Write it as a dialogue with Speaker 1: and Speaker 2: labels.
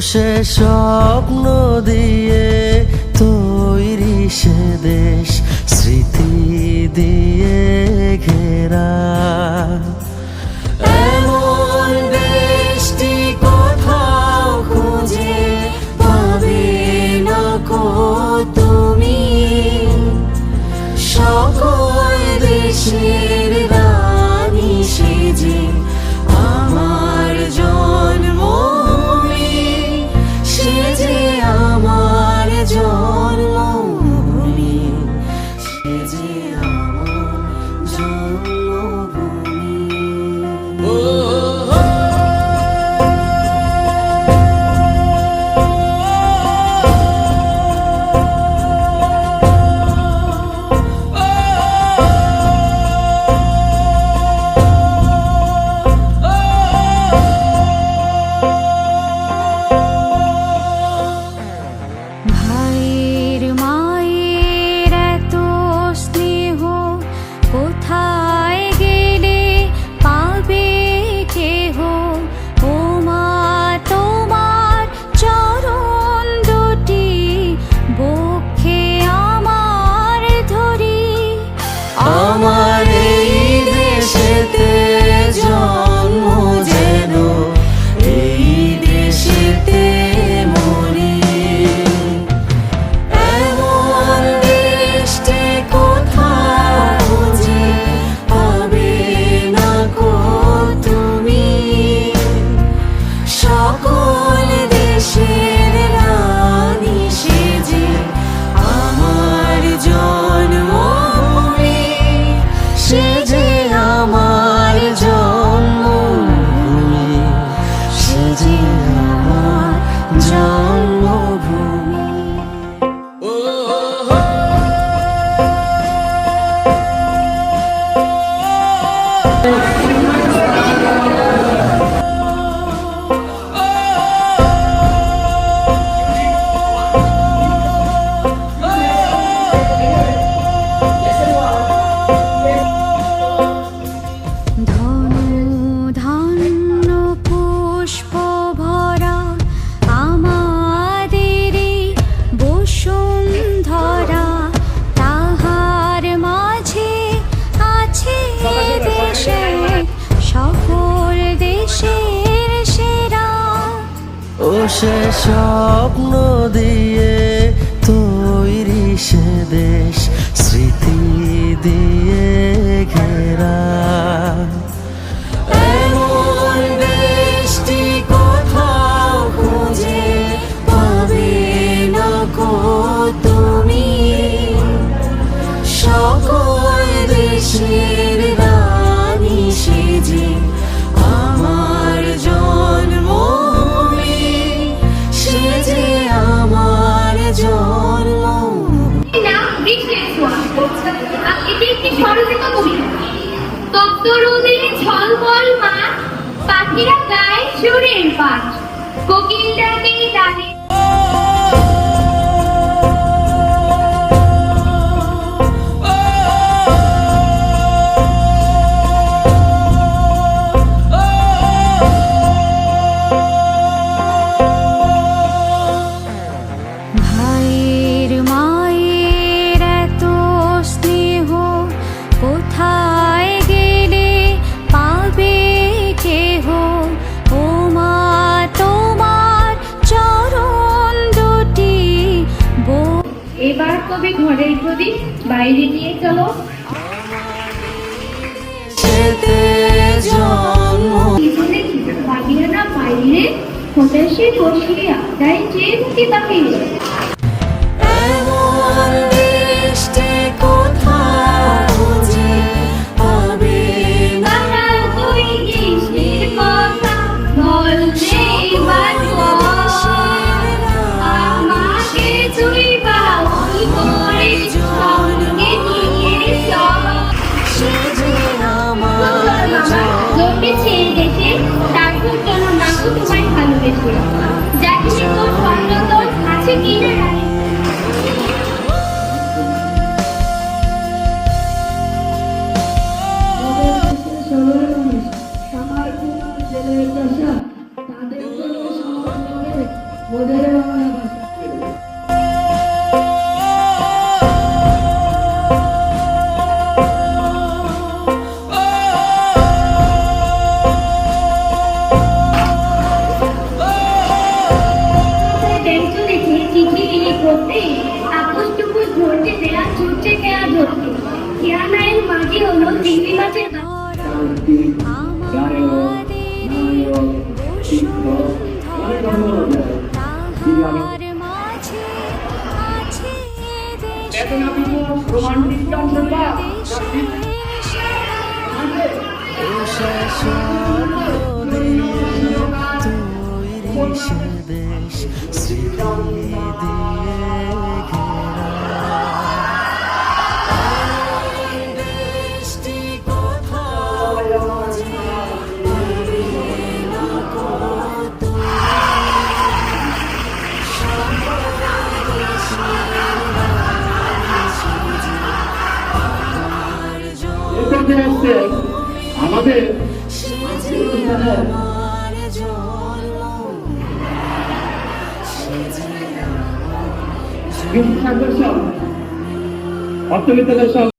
Speaker 1: সে স্বপ্ন দিয়ে 가져 সে স্বপ্ন
Speaker 2: পাখিরা গায় সুরের পাঠ। কোকিল দাঁড়িয়ে হবে ঘরের প্রদীপ বাইরে নিয়ে চলো। বাহিরা না বাইরে হতাশে বসিয়া তাই যে মুখে
Speaker 1: তাকে করতে আপোষ টুকুস ধরতে দেয়া ছুটছে কেয়া
Speaker 3: ধরতে। কেয়া মাটি
Speaker 1: হলো চিংড়ি মাছের রোমান্টিক এরপরে আসছে আমাদের অর্থবিদ্যালয় সব